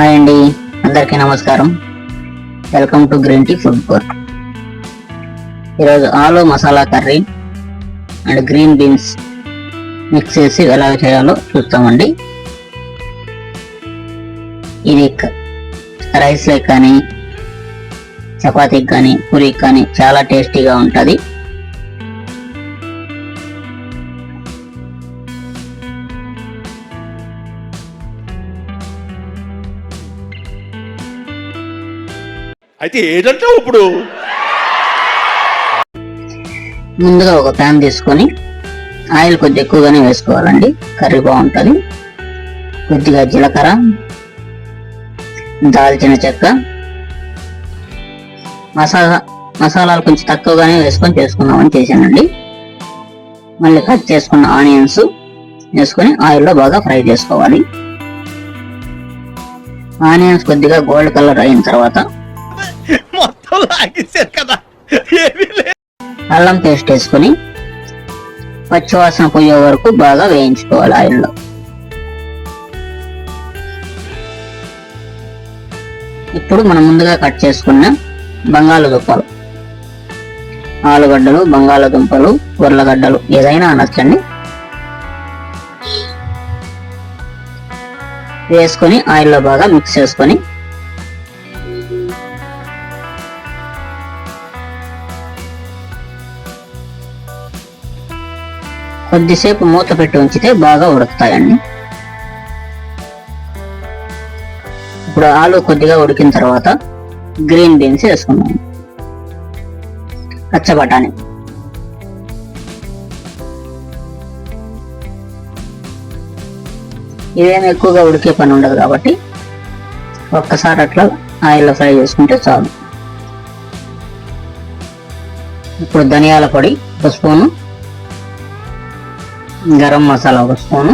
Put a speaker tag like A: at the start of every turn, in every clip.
A: Hi అండి. అందరికీ నమస్కారం. Welcome to green tea food court. ఈరోజు aloo masala curry and green beans mix చేసి ఎలా చేయాలో చూస్తామండి. ఇది రైస్లో కానీ చపాతీకి కానీ పూరికి కానీ చాలా టేస్టీగా ఉంటుంది.
B: అయితే ఏదంటావు ఇప్పుడు?
A: ముందుగా ఒక ప్యాన్ తీసుకొని ఆయిల్ కొద్దిగా ఎక్కువగానే వేసుకోవాలండి. కర్రీ బాగుంటుంది. కొద్దిగా జీలకర్ర దాల్చిన చెక్క మసాలా మసాలాలు కొంచెం తక్కువగానే వేసుకొని చేసుకుందామని చేశానండి. మళ్ళీ కట్ చేసుకున్న ఆనియన్స్ వేసుకొని ఆయిల్లో బాగా ఫ్రై చేసుకోవాలి. ఆనియన్స్ కొద్దిగా గోల్డ్ కలర్ అయిన తర్వాత
B: లాగేశారు కదా. ఏమీ లేదు
A: అల్లం పేస్ట్ వేసుకొని పచ్చివాసన పోయే వరకు బాగా వేయించుకోవాలి ఆయిల్లో. ఇప్పుడు మనం ముందుగా కట్ చేసుకున్న బంగాళదుంపలు. ఆలుగడ్డలు బంగాళదుంపలు ఉర్లగడ్డలు ఏదైనా అనొచ్చండి. వేసుకొని ఆయిల్లో బాగా మిక్స్ చేసుకొని కొద్దిసేపు మూత పెట్టి ఉంచితే బాగా ఉడుకుతాయండి. ఇప్పుడు ఆలు కొద్దిగా ఉడికిన తర్వాత గ్రీన్ బీన్స్ వేసుకున్నాం పచ్చబటాని బఠానీ. ఇవేమి ఎక్కువగా ఉడికే పని ఉండదు కాబట్టి ఒక్కసారి అట్లా ఆయిల్లో ఫ్రై చేసుకుంటే చాలు. ఇప్పుడు ధనియాల పొడి ఒక స్పూను గరం మసాలా ఒక స్పూను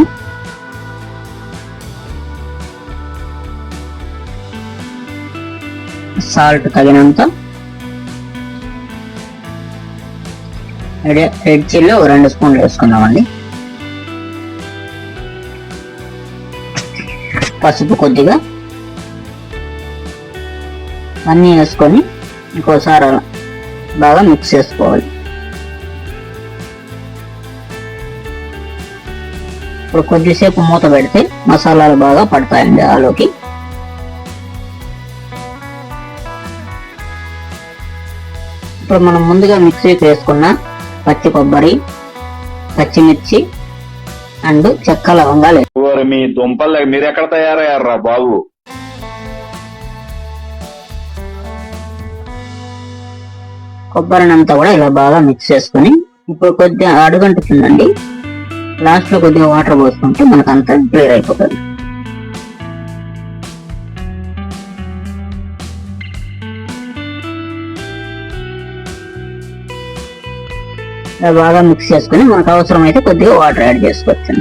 A: సాల్ట్ తగినంత రెడ్ చిల్లీ ఒక రెండు స్పూన్లు వేసుకుందామండి. పసుపు కొద్దిగా అన్నీ వేసుకొని ఇంకోసారి అలా బాగా మిక్స్ చేసుకోవాలి. ఇప్పుడు కొద్దిసేపు మూత పెడితే మసాలాలు బాగా పడతాయండి ఆలోకి. ఇప్పుడు మనం ముందుగా మిక్సీకి వేసుకున్న పచ్చి కొబ్బరి పచ్చిమిర్చి అండ్ చెక్క లవంగాలు
C: మీ దుంపలు మీరెక్కడ తయారయ్యారా బాబు?
A: కొబ్బరినంతా కూడా ఇలా బాగా మిక్స్ చేసుకొని ఇప్పుడు కొద్దిగా అడుగంటుతుందండి. లాస్ట్లో కొద్దిగా వాటర్ పోసుకుంటే మనకు అంతా క్లియర్ అయిపోతుంది. ఇలా బాగా మిక్స్ చేసుకుని మనకు అవసరమైతే కొద్దిగా వాటర్ యాడ్ చేసుకోవచ్చు.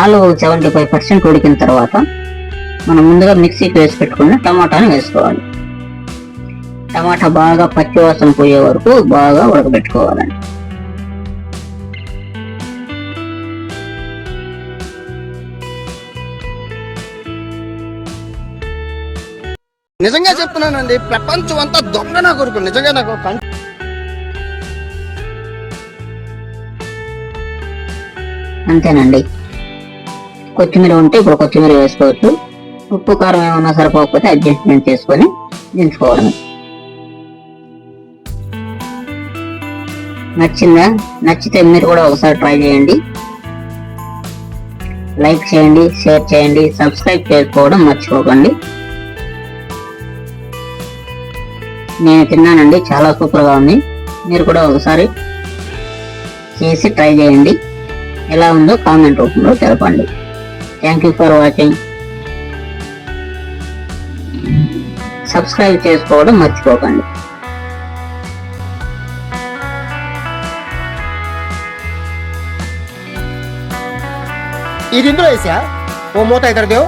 A: ఆలు సెవెంటీ ఫైవ్ పర్సెంట్ ఉడికిన తర్వాత మనం ముందుగా మిక్సీకి వేసి పెట్టుకున్న టమాటాని వేసుకోవాలి. టమాటా బాగా పచ్చివాసన పోయే వరకు బాగా ఉడకబెట్టుకోవాలండి
D: నిజంగా చెప్తున్నానండి ప్రపంచం అంతా దొంగ నా కొడుకు నిజంగా నాకు
A: అంతేనండి. కొత్తిమీర ఉంటే ఇప్పుడు కొత్తిమీర వేసుకోవచ్చు. ఉప్పు కారం ఏమన్నా సరిపోకపోతే అడ్జస్ట్మెంట్ చేసుకొని దించుకోవడమే. నచ్చిందా? నచ్చితే మీరు కూడా ఒకసారి ట్రై చేయండి. లైక్ చేయండి షేర్ చేయండి సబ్స్క్రైబ్ చేసుకోవడం మర్చిపోకండి. నేను తిన్నానండి. చాలా సూపర్గా ఉంది. మీరు కూడా ఒకసారి చేసి ట్రై చేయండి. ఎలా ఉందో కామెంట్ రూపంలో తెలపండి. Thank you for watching subscribe చేసుకోవడం మర్చిపోకండి.
D: ఇది ఇందులో వేసా? ఓ మూత ఇద్దరు దేవు